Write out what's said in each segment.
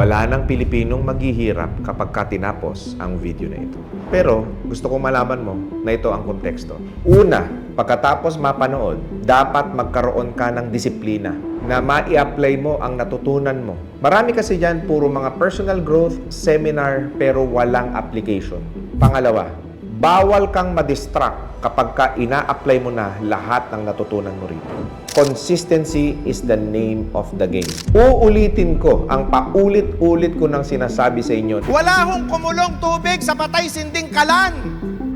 Wala nang Pilipinong maghihirap kapag ka tinapos ang video na ito. Pero gusto kong malaman mo na ito ang konteksto. Una, pagkatapos mapanood, dapat magkaroon ka ng disiplina na mai-apply mo ang natutunan mo. Marami kasi dyan puro mga personal growth seminar pero walang application. Pangalawa, bawal kang madistract kapag ka ina-apply mo na lahat ng natutunan mo rito. Consistency is the name of the game. Uulitin ko ang paulit-ulit ko nang sinasabi sa inyo Wala hong kumulong tubig sa patay sinding kalan.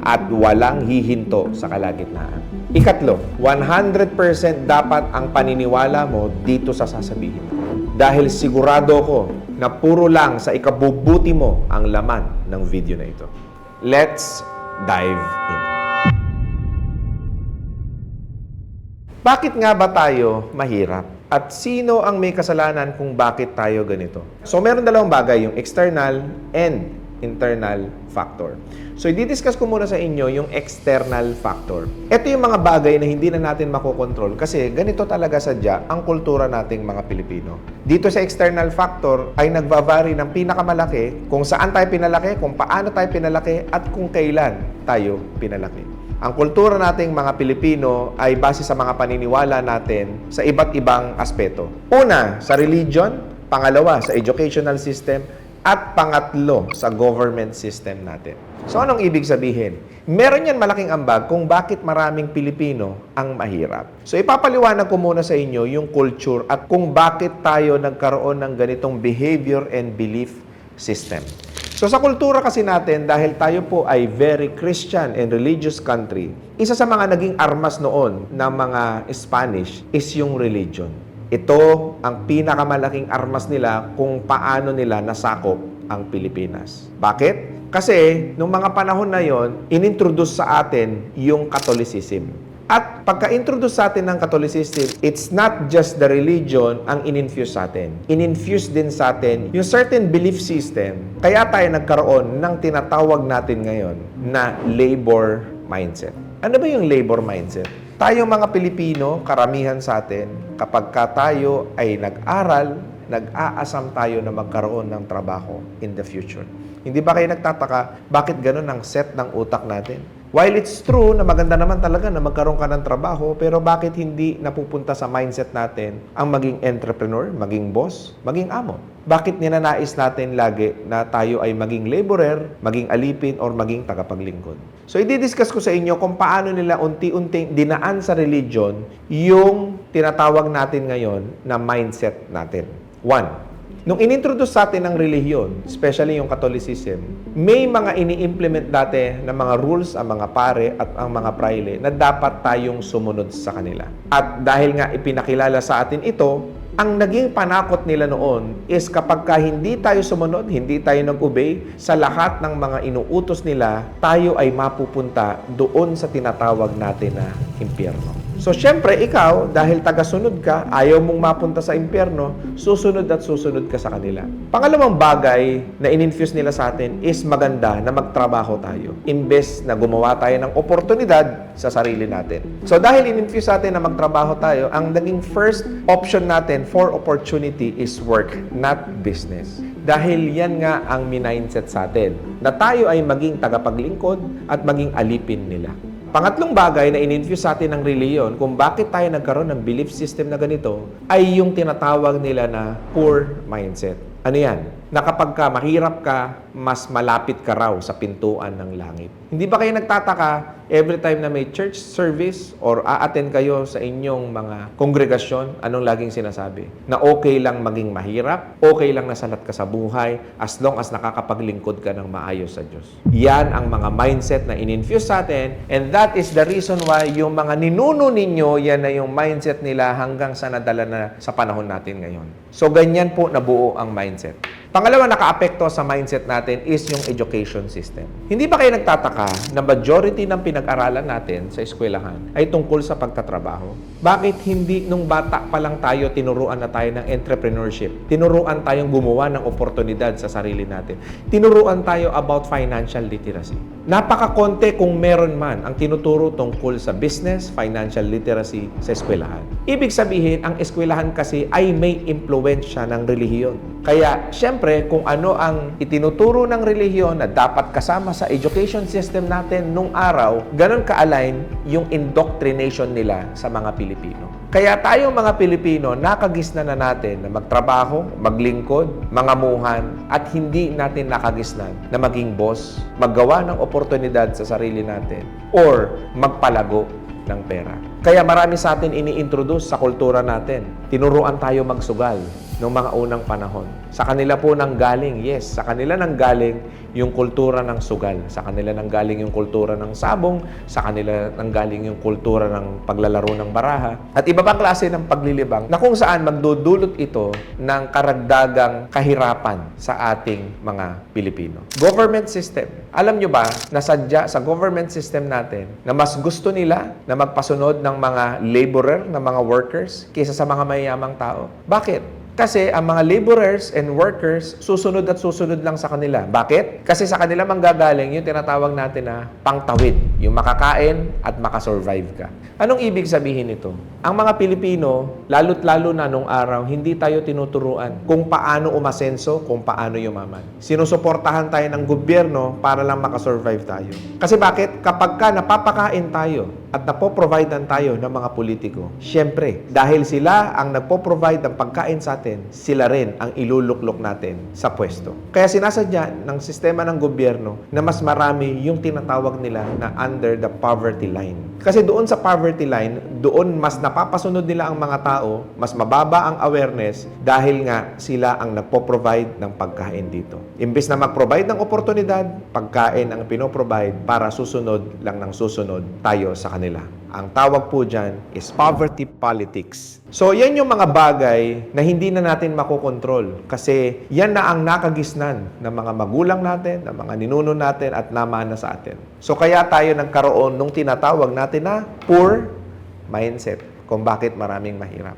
at walang hihinto sa kalagitnaan. Ikatlo, 100% dapat ang paniniwala mo dito sa sasabihin. Dahil sigurado ko na puro lang sa ikabubuti mo ang laman ng video na ito. Let's dive in. Bakit nga ba tayo mahirap? At sino ang may kasalanan kung bakit tayo ganito? So meron dalawang bagay, yung external and internal factor. So i-discuss ko muna sa inyo yung external factor. Ito yung mga bagay na hindi na natin makokontrol kasi ganito talaga sadya ang kultura nating mga Pilipino. Dito sa external factor ay nagva-vary ng pinakamalaki kung saan tayo pinalaki, kung paano tayo pinalaki at kung kailan tayo pinalaki. Ang kultura nating mga Pilipino ay base sa mga paniniwala natin sa iba't ibang aspeto. Una, sa religion. Pangalawa, sa educational system. At pangatlo, sa government system natin. So anong ibig sabihin? Meron yan malaking ambag kung bakit maraming Pilipino ang mahirap. So ipapaliwanag ko muna sa inyo yung culture at kung bakit tayo nagkaroon ng ganitong behavior and belief system. So sa kultura kasi natin, dahil tayo po ay very Christian and religious country, isa sa mga naging armas noon ng mga Spanish is yung religion. Ito ang pinakamalaking armas nila kung paano nila nasakop ang Pilipinas. Bakit? Kasi nung mga panahon na yon, inintroduce sa atin yung Catholicism. At pagka-introduce sa atin ng Catholicism, it's not just the religion ang in-infuse sa atin. In-infuse din sa atin yung certain belief system. Kaya tayo nagkaroon ng tinatawag natin ngayon na labor mindset. Ano ba yung labor mindset? Tayong mga Pilipino, karamihan sa atin, kapag ka tayo ay nag-aral, nag-aasam tayo na magkaroon ng trabaho in the future. Hindi ba kayo nagtataka bakit ganun ang set ng utak natin? While it's true na maganda naman talaga na magkaroon ka ng trabaho, pero bakit hindi napupunta sa mindset natin ang maging entrepreneur, maging boss, maging amo? Bakit ninanais natin lagi na tayo ay maging laborer, maging alipin, or maging tagapaglingkod? So, i-discuss ko sa inyo kung paano nila unti-unting dinaan sa religion yung tinatawag natin ngayon na mindset natin. One, Nung inintroduce sa atin ng relihiyon, especially yung Catholicism, may mga ini-implement dati na mga rules ang mga pare at ang mga praile na dapat tayong sumunod sa kanila. At dahil nga ipinakilala sa atin ito, ang naging panakot nila noon is kapag ka hindi tayo sumunod, hindi tayo nag-obey sa lahat ng mga inuutos nila, tayo ay mapupunta doon sa tinatawag natin na impyerno. So, syempre, ikaw, dahil taga-sunod ka, ayaw mong mapunta sa impyerno, susunod at susunod ka sa kanila. Pangalawang bagay na in-infuse nila sa atin is maganda na magtrabaho tayo. Imbes na gumawa tayo ng oportunidad sa sarili natin. So, dahil in-infuse sa atin na magtrabaho tayo, ang naging first option natin for opportunity is work, not business. Dahil yan nga ang minindset sa atin, na tayo ay maging tagapaglingkod at maging alipin nila. Pangatlong bagay na in-infuse sa atin ng reliyon kung bakit tayo nagkaroon ng belief system na ganito ay yung tinatawag nila na poor mindset. Ano yan? Na kapag ka mahirap ka, mas malapit ka raw sa pintuan ng langit. Hindi ba kayo nagtataka every time na may church service or a-attend kayo sa inyong mga kongregasyon, anong laging sinasabi? Na okay lang maging mahirap, okay lang nasalat ka sa buhay, as long as nakakapaglingkod ka ng maayos sa Diyos. Yan ang mga mindset na in-infuse sa atin and that is the reason why yung mga ninuno ninyo, yan na yung mindset nila hanggang sa nadala na sa panahon natin ngayon. So ganyan po nabuo ang mindset. Pangalawa, nakaapekto sa mindset natin is yung education system. Hindi ba kayo nagtataka na majority ng pinag-aralan natin sa eskwelahan ay tungkol sa pagtatrabaho? Bakit hindi nung bata pa lang tayo tinuruan na tayo ng entrepreneurship? Tinuruan tayong gumawa ng oportunidad sa sarili natin. Tinuruan tayo about financial literacy. Napakakonte kung meron man ang tinuturo tungkol sa business, financial literacy sa eskwelahan. Ibig sabihin, ang eskwelahan kasi ay may impluensya ng relihiyon. Kaya, syempre, kung ano ang itinuturo ng relihiyon na dapat kasama sa education system natin nung araw, ganun ka-align yung indoctrination nila sa mga Pilipino. Kaya tayo mga Pilipino, nakagisna na natin na magtrabaho, maglingkod, mangamuhan, at hindi natin nakagisnan na maging boss, maggawa ng oportunidad sa sarili natin, or magpalago ng pera. Kaya marami sa atin ini-introduce sa kultura natin. Tinuruan tayo magsugal noong mga unang panahon. Sa kanila po nang galing, yes, sa kanila nang galing yung kultura ng sugal. Sa kanila nang galing yung kultura ng sabong, sa kanila nang galing yung kultura ng paglalaro ng baraha, at iba pang klase ng paglilibang na kung saan magdudulot ito ng karagdagang kahirapan sa ating mga Pilipino. Government system. Alam nyo ba na sadya sa government system natin na mas gusto nila na magpasunod ng mga laborer, ng mga workers, kaysa sa mga mayayamang tao? Bakit? Kasi ang mga laborers and workers, susunod at susunod lang sa kanila. Bakit? Kasi sa kanila manggagaling yung tinatawag natin na pangtawid. Yung makakain at makasurvive ka. Anong ibig sabihin nito? Ang mga Pilipino, lalo't lalo na nung araw, hindi tayo tinuturuan kung paano umasenso, kung paano yumaman. Sinusuportahan tayo ng gobyerno para lang makasurvive tayo. Kasi bakit? Kapag ka napapakain tayo at napoprovidean tayo ng mga politiko, syempre, dahil sila ang nagpo-provide ng pagkain sa atin, sila rin ang iluluklok natin sa pwesto. Kaya sinasadya ng sistema ng gobyerno na mas marami yung tinatawag nila na under the poverty line. Kasi doon sa poverty line, doon mas napapasunod nila ang mga tao, mas mababa ang awareness dahil nga sila ang nagpo-provide ng pagkain dito. Imbes na mag-provide ng oportunidad, pagkain ang pinoprovide para susunod lang ng susunod tayo sa kanila. Ang tawag po dyan is poverty politics. So, yan yung mga bagay na hindi na natin makokontrol kasi yan na ang nakagisnan ng mga magulang natin, ng mga ninuno natin at namana sa atin. So, kaya tayo nagkaroon nung tinatawag natin na poor mindset kung bakit maraming mahirap.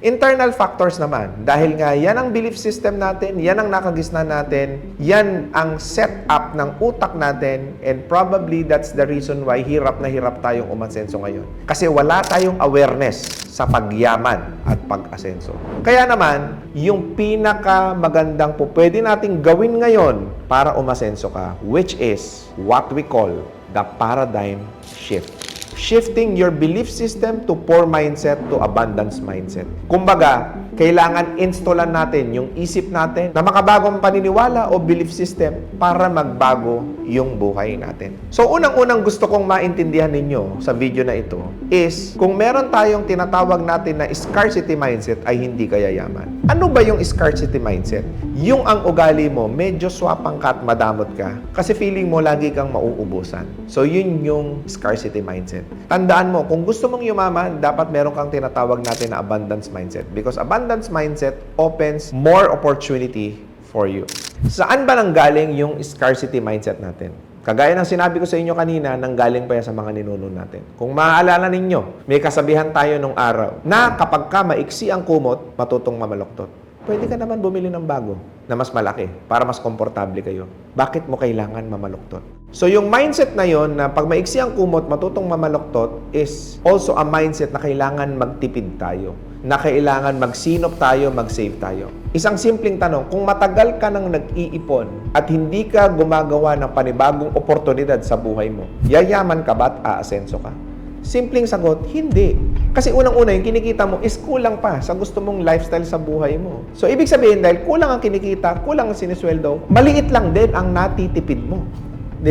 Internal factors naman, dahil nga yan ang belief system natin, yan ang nakagisnan natin, yan ang setup ng utak natin, and probably that's the reason why hirap na hirap tayong umasenso ngayon. Kasi wala tayong awareness sa pagyaman at pag-asenso. Kaya naman, yung pinaka magandang po pwede nating gawin ngayon para umasenso ka, which is what we call the paradigm shift shifting your belief system to poor mindset to abundance mindset. Kumbaga, kailangan installan natin yung isip natin na makabagong paniniwala o belief system para magbago yung buhay natin. So, unang-unang gusto kong maintindihan ninyo sa video na ito is kung meron tayong tinatawag natin na scarcity mindset ay hindi ka yayaman. Ano ba yung scarcity mindset? Yung ang ugali mo, medyo swapang ka at madamot ka kasi feeling mo lagi kang mauubusan. So, yun yung scarcity mindset. Tandaan mo, kung gusto mong yumaman, dapat meron kang tinatawag natin na abundance mindset because abundance mindset opens more opportunity for you. Saan ba nanggaling yung scarcity mindset natin? Kagaya ng sinabi ko sa inyo kanina, nanggaling pa yan sa mga ninuno natin. Kung maaalala ninyo, may kasabihan tayo nung araw na kapag ka maiksi ang kumot, matutong mamaloktot. Pwede ka naman bumili ng bago na mas malaki para mas komportable kayo. Bakit mo kailangan mamaluktot? So yung mindset na yon na pag maiksi ang kumot, matutong mamaluktot is also a mindset na kailangan magtipid tayo na kailangan magsinop tayo, mag-save tayo. Isang simpleng tanong, kung matagal ka nang nag-iipon at hindi ka gumagawa ng panibagong oportunidad sa buhay mo, yayaman ka ba at aasenso ka? Simpleng sagot, hindi. Kasi unang-una, yung kinikita mo is kulang pa sa gusto mong lifestyle sa buhay mo. So, ibig sabihin, dahil kulang ang kinikita, kulang ang sinisweldo, maliit lang din ang natitipid mo.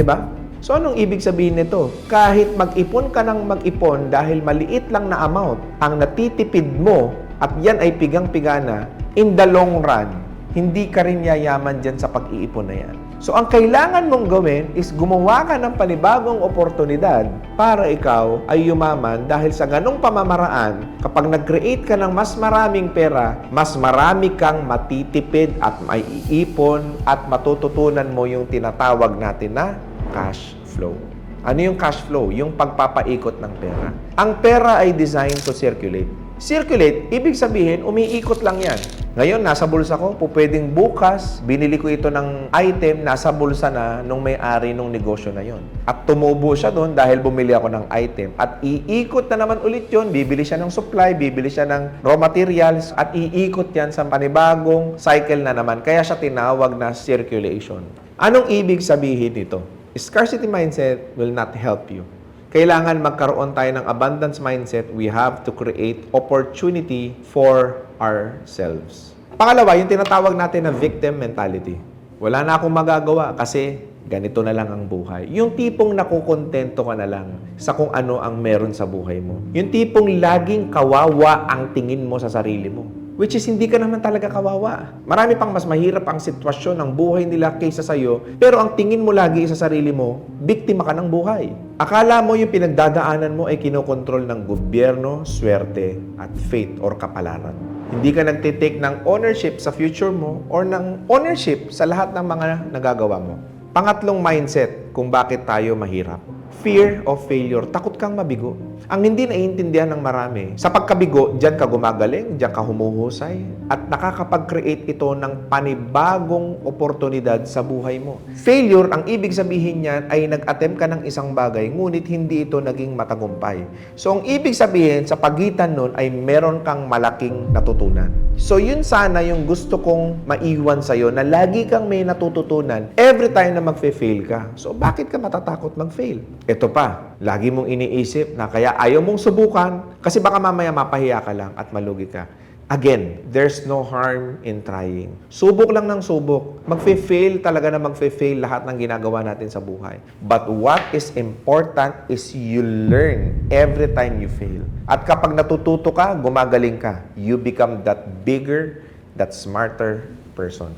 ba? So, anong ibig sabihin nito? Kahit mag-ipon ka ng mag-ipon dahil maliit lang na amount ang natitipid mo at yan ay pigang-pigana, in the long run, hindi ka rin yayaman dyan sa pag-iipon na yan. So, ang kailangan mong gawin is gumawa ka ng panibagong oportunidad para ikaw ay yumaman dahil sa ganong pamamaraan, kapag nag-create ka ng mas maraming pera, mas marami kang matitipid at maiipon at matututunan mo yung tinatawag natin na cash flow. Ano yung cash flow? Yung pagpapaikot ng pera. Ang pera ay designed to circulate. Circulate, ibig sabihin, umiikot lang yan. Ngayon, nasa bulsa ko, po pwedeng bukas, binili ko ito ng item, nasa bulsa na nung may-ari nung negosyo na yon. At tumubo siya doon dahil bumili ako ng item. At iikot na naman ulit yon, bibili siya ng supply, bibili siya ng raw materials, at iikot yan sa panibagong cycle na naman. Kaya siya tinawag na circulation. Anong ibig sabihin nito? Scarcity mindset will not help you. Kailangan magkaroon tayo ng abundance mindset. We have to create opportunity for ourselves. Pangalawa, yung tinatawag natin na victim mentality. Wala na akong magagawa kasi ganito na lang ang buhay. Yung tipong nakukontento ka na lang sa kung ano ang meron sa buhay mo. Yung tipong laging kawawa ang tingin mo sa sarili mo. Which is hindi ka naman talaga kawawa. Marami pang mas mahirap ang sitwasyon ng buhay nila kaysa sa'yo, pero ang tingin mo lagi sa sarili mo, biktima ka ng buhay. Akala mo yung pinagdadaanan mo ay kinokontrol ng gobyerno, swerte, at fate or kapalaran. Hindi ka nagtitake ng ownership sa future mo or ng ownership sa lahat ng mga nagagawa mo. Pangatlong mindset kung bakit tayo mahirap. Fear of failure. Takot kang mabigo. Ang hindi naiintindihan ng marami, sa pagkabigo, diyan ka gumagaling, diyan ka humuhusay, at nakakapag-create ito ng panibagong oportunidad sa buhay mo. Failure, ang ibig sabihin niyan ay nag-attempt ka ng isang bagay, ngunit hindi ito naging matagumpay. So, ang ibig sabihin, sa pagitan nun ay meron kang malaking natutunan. So, yun sana yung gusto kong maiwan sa'yo na lagi kang may natututunan every time na magfe-fail ka. So, bakit ka matatakot mag-fail? Ito pa, lagi mong iniisip na kaya ayaw mong subukan kasi baka mamaya mapahiya ka lang at malugi ka. Again, there's no harm in trying. Subok lang ng subok. Magfe-fail talaga na magfe-fail lahat ng ginagawa natin sa buhay. But what is important is you learn every time you fail. At kapag natututo ka, gumagaling ka, you become that bigger, that smarter person.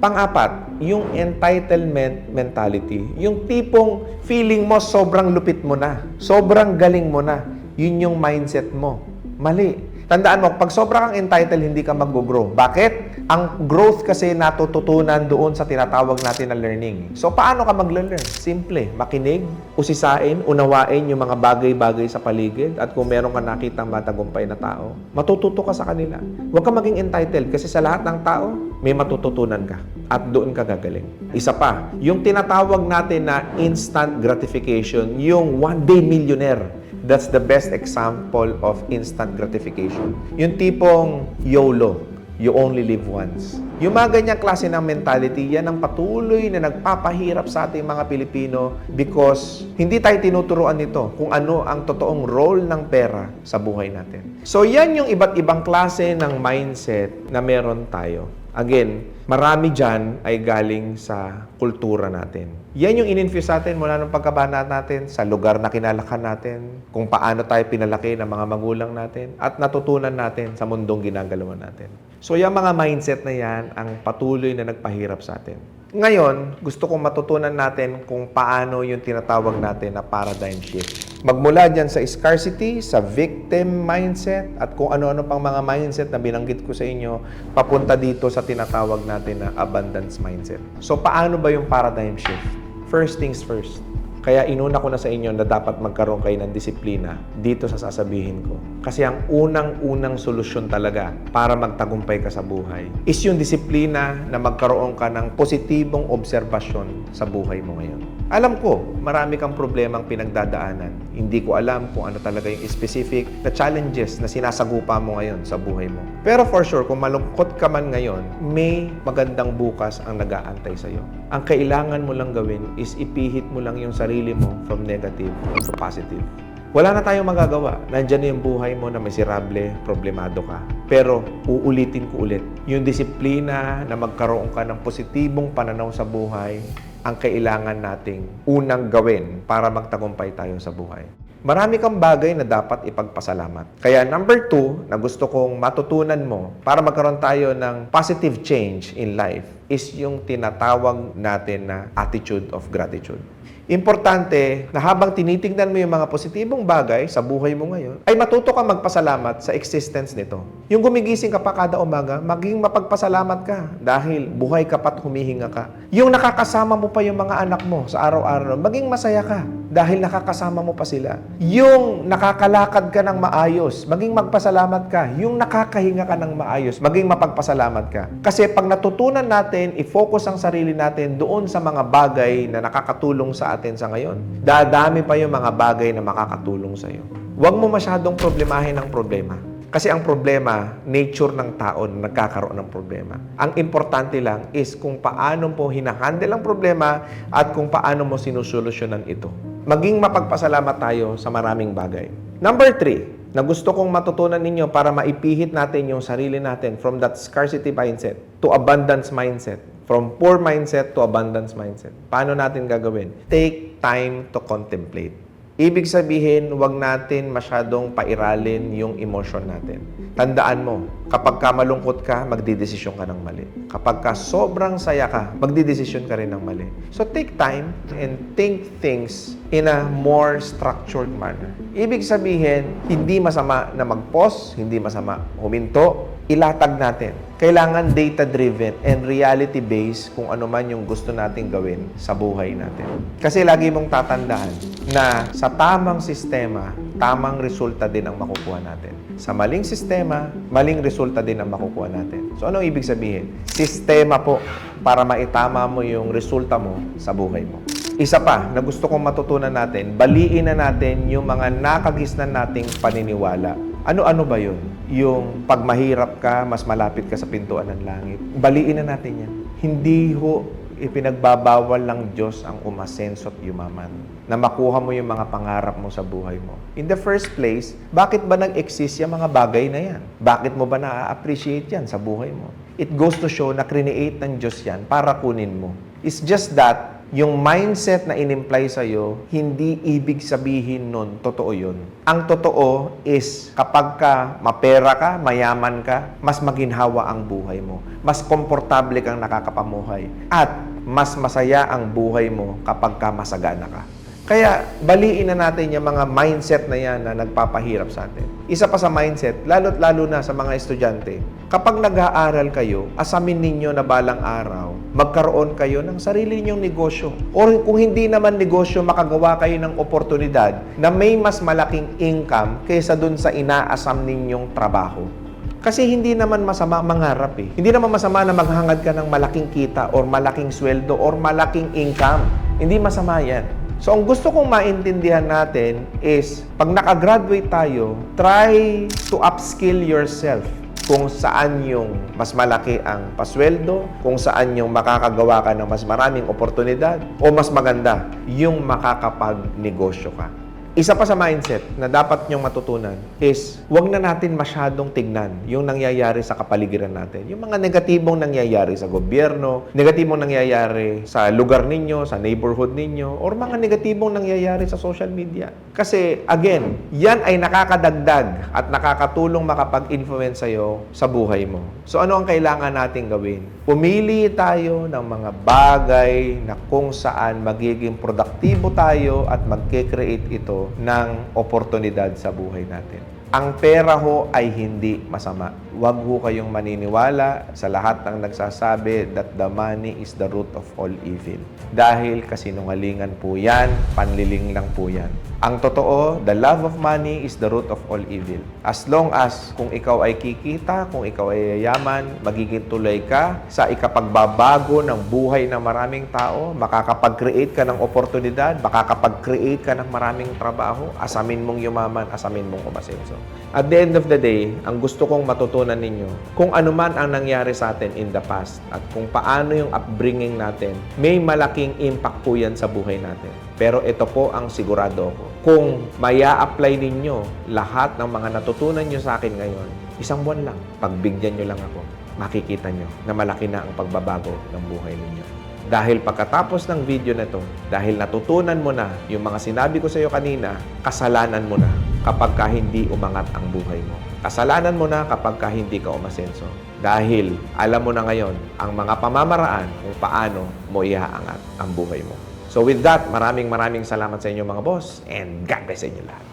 Pang-apat, yung entitlement mentality. Yung tipong feeling mo sobrang lupit mo na, sobrang galing mo na. Yun yung mindset mo. Mali. Tandaan mo, pag sobra kang entitled, hindi ka mag-grow. Bakit? Ang growth kasi natututunan doon sa tinatawag natin na learning. So, paano ka mag-learn? Simple. Makinig, usisain, unawain yung mga bagay-bagay sa paligid at kung meron ka nakitang matagumpay na tao, matututo ka sa kanila. Huwag ka maging entitled kasi sa lahat ng tao, may matututunan ka at doon ka gagaling. Isa pa, yung tinatawag natin na instant gratification, yung one-day millionaire. That's the best example of instant gratification. Yung tipong YOLO, you only live once. Yung mga ganyang klase ng mentality, yan ang patuloy na nagpapahirap sa ating mga Pilipino because hindi tayo tinuturuan nito kung ano ang totoong role ng pera sa buhay natin. So yan yung iba't ibang klase ng mindset na meron tayo. Again, marami dyan ay galing sa kultura natin. Yan yung in-infuse natin mula nung pagkabana natin, sa lugar na kinalakan natin, kung paano tayo pinalaki ng mga magulang natin, at natutunan natin sa mundong ginagalawan natin. So, yung mga mindset na yan ang patuloy na nagpahirap sa atin. Ngayon, gusto kong matutunan natin kung paano yung tinatawag natin na paradigm shift. Magmula dyan sa scarcity, sa victim mindset, at kung ano-ano pang mga mindset na binanggit ko sa inyo, papunta dito sa tinatawag natin na abundance mindset. So, paano ba yung paradigm shift? First things first. Kaya inuna ko na sa inyo na dapat magkaroon kayo ng disiplina dito sa sasabihin ko. Kasi ang unang-unang solusyon talaga para magtagumpay ka sa buhay is yung disiplina na magkaroon ka ng positibong obserbasyon sa buhay mo ngayon. Alam ko, marami kang problemang pinagdadaanan. Hindi ko alam kung ano talaga yung specific na challenges na sinasagupa mo ngayon sa buhay mo. Pero for sure, kung malungkot ka man ngayon, may magandang bukas ang nag-aantay sa'yo. Ang kailangan mo lang gawin is ipihit mo lang yung sarili mo from negative to positive. Wala na tayong magagawa. Nandyan na yung buhay mo na miserable, problemado ka. Pero uulitin ko ulit, yung disiplina na magkaroon ka ng positibong pananaw sa buhay, ang kailangan nating unang gawin para magtagumpay tayo sa buhay. Marami kang bagay na dapat ipagpasalamat. Kaya number two, na gusto kong matutunan mo para magkaroon tayo ng positive change in life, is yung tinatawag natin na attitude of gratitude. Importante na habang tinitingnan mo yung mga positibong bagay sa buhay mo ngayon, ay matuto ka magpasalamat sa existence nito. Yung gumigising ka pa kada umaga, maging mapagpasalamat ka dahil buhay ka pa't humihinga ka. Yung nakakasama mo pa yung mga anak mo sa araw-araw, maging masaya ka dahil nakakasama mo pa sila. Yung nakakalakad ka ng maayos, maging magpasalamat ka. Yung nakakahinga ka ng maayos, maging mapagpasalamat ka. Kasi pag natutunan natin, i-focus ang sarili natin doon sa mga bagay na nakakatulong sa atin sa ngayon, dadami pa yung mga bagay na makakatulong sa iyo. Huwag mo masyadong problemahin ang problema. Kasi ang problema, nature ng tao na nagkakaroon ng problema. Ang importante lang is kung paano mo hinahandle ang problema at kung paano mo sinusolusyonan ito. Maging mapagpasalamat tayo sa maraming bagay. Number three, na gusto kong matutunan ninyo para maipihit natin yung sarili natin from that scarcity mindset to abundance mindset. From poor mindset to abundance mindset. Paano natin gagawin? Take time to contemplate. Ibig sabihin, huwag natin masyadong pairalin yung emotion natin. Tandaan mo, kapag ka malungkot ka, magdidesisyon ka ng mali. Kapag ka sobrang saya ka, magdidesisyon ka rin ng mali. So take time and think things in a more structured manner. Ibig sabihin, hindi masama na mag-pause, hindi masama huminto, ilatag natin. Kailangan data-driven and reality-based kung ano man yung gusto nating gawin sa buhay natin. Kasi lagi mong tatandaan na sa tamang sistema, tamang resulta din ang makukuha natin. Sa maling sistema, maling resulta din ang makukuha natin. So ano ibig sabihin? Sistema po para maitama mo yung resulta mo sa buhay mo. Isa pa na gusto kong matutunan natin, baliin na natin yung mga nakagisnan nating paniniwala. Ano-ano ba yun? Yung pag mahirap ka, mas malapit ka sa pintuan ng langit. Baliin na natin yan. Hindi ho ipinagbabawal ng Diyos ang umasenso at yumaman na makuha mo yung mga pangarap mo sa buhay mo. In the first place, bakit ba nag-exist yung mga bagay na yan? Bakit mo ba na-appreciate yan sa buhay mo? It goes to show na create ng Diyos yan para kunin mo. It's just that yung mindset na inimply sa'yo, hindi ibig sabihin nun, totoo yun. Ang totoo is, kapag ka mapera ka, mayaman ka, mas maginhawa ang buhay mo. Mas komportable kang nakakapamuhay. At mas masaya ang buhay mo kapag ka masagana ka. Kaya baliin na natin yung mga mindset na yan na nagpapahirap sa atin. Isa pa sa mindset, lalo't lalo na sa mga estudyante, kapag nag-aaral kayo, asamin ninyo na balang araw, magkaroon kayo ng sarili ninyong negosyo. Or kung hindi naman negosyo, makagawa kayo ng oportunidad na may mas malaking income kaysa dun sa inaasam ninyong trabaho. Kasi hindi naman masama mangarap eh. Hindi naman masama na maghangad ka ng malaking kita or malaking sweldo or malaking income. Hindi masama yan. So, ang gusto kong maintindihan natin is, pag nakagraduate tayo, try to upskill yourself kung saan yung mas malaki ang pasweldo, kung saan yung makakagawa ka ng mas maraming oportunidad, o mas maganda, yung makakapag-negosyo ka. Isa pa sa mindset na dapat nyong matutunan is huwag na natin masyadong tignan yung nangyayari sa kapaligiran natin. Yung mga negatibong nangyayari sa gobyerno, negatibong nangyayari sa lugar ninyo, sa neighborhood ninyo, or mga negatibong nangyayari sa social media. Kasi again, yan ay nakakadagdag at nakakatulong makapag-influence sa'yo sa buhay mo. So ano ang kailangan nating gawin? Pumili tayo ng mga bagay na kung saan magiging produktibo tayo at magke-create ito ng oportunidad sa buhay natin. Ang pera ho ay hindi masama. Huwag ho kayong maniniwala sa lahat ng nagsasabi that the money is the root of all evil. Dahil kasinungalingan po yan, panliling lang po yan. Ang totoo, the love of money is the root of all evil. As long as kung ikaw ay kikita, kung ikaw ay yayaman, magiging tuloy ka sa ikapagbabago ng buhay ng maraming tao, makakapag-create ka ng oportunidad, makakapag-create ka ng maraming trabaho, asamin mong yumaman, asamin mong umasenso. At the end of the day, ang gusto kong matutunan ninyo, kung ano man ang nangyari sa atin in the past at kung paano yung upbringing natin, may malaking impact po yan sa buhay natin. Pero ito po ang sigurado ko. Kung maya apply ninyo lahat ng mga natutunan nyo sa akin ngayon, isang buwan lang, pagbigyan nyo lang ako, makikita nyo na malaki na ang pagbabago ng buhay ninyo. Dahil pagkatapos ng video na to, dahil natutunan mo na yung mga sinabi ko sa iyo kanina, kasalanan mo na kapag ka hindi umangat ang buhay mo. Kasalanan mo na kapag ka hindi ka umasenso. Dahil alam mo na ngayon ang mga pamamaraan kung paano mo iaangat ang buhay mo. So with that, maraming maraming salamat sa inyo mga boss and God bless sa inyo lahat.